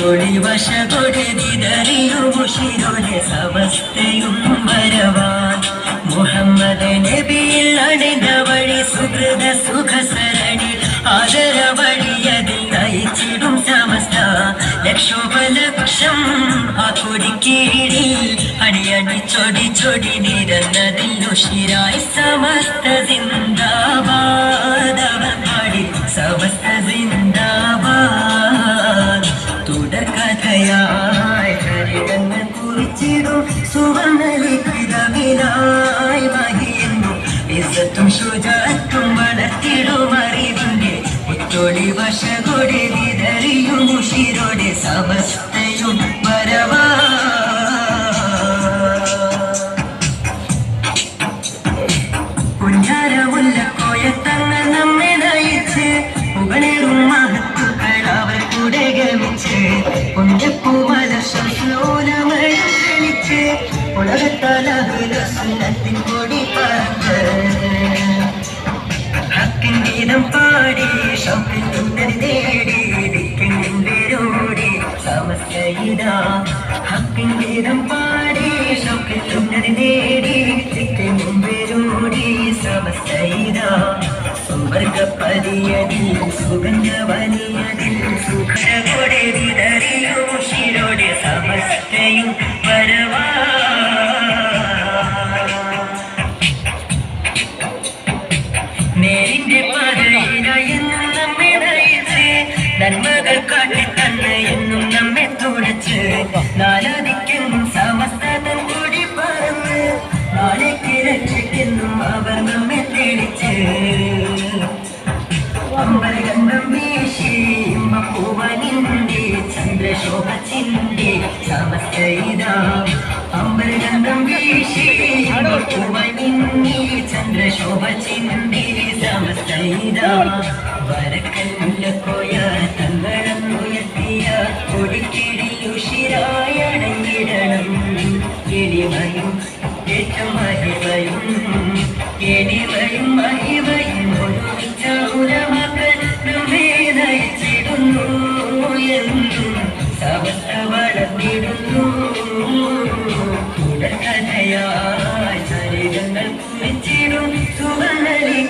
തൊളി വശകൊടുതിതറിയുമുഷിരുടെ സമസ്തയും വരവാൻ മുഹമ്മദ് നബിയിൽ അണിത വഴി സുഹൃത സുഖസരണി ആദര വഴിയതിൽ നയിച്ചിടും സമസ്ത ലക്ഷോപലക്ഷം ആ കൊടിക്കീഴിൽ അണിയണി ചൊടി ചൊടി നിരന്നതിൽ ഉഷിരായി സമസ്ത സിന്ദാബാദ്. അവർ പാടി സമസ്ത സിന്ദാബാദ്. തുടർക്കഥയായി ഹരിതങ്ങൾ കുറിച്ചിടും സുവർണ മഹിയുന്നു. ഇസത്തും ശുചാത്തും വളർത്തിടും അറിവിന്റെ ഒറ്റൊളി വശകൊടി വിതറിയും ഉഷിരോടെ സമസ്തയും കൂടെ ക്ഷണിച്ച് ഉലകത്തലഹുല സുന്നത്തിൻ കൊടി പറന്ന് ഹക്കിൻ ഗീതം പാടി തുന്നരി നേടി ഗീതം പാടി നേടി സുവർഗപ്പതിയതിൽ സുഗന്ധവനിയതിൽ സുഖയുടെ വിതറിയും ശിരോടെ സമസ്തയും വരവാ പൂവനിന്റെ ചന്ദ്രശോഭച്ചിന്റെ സമസ്തയിതാ അമൃതം വീശി പൂവനിന്റെ ചന്ദ്രശോഭച്ചിന്റെ സമസ്തയിതാ വരക്കല്ല പോയ തങ്കളം ഉയർത്തിയ കൊടിക്കിടിയുഷിരായണഞ്ഞിടണം ഇടിമയും ഏറ്റവും ചിരുത്തുകളിൽ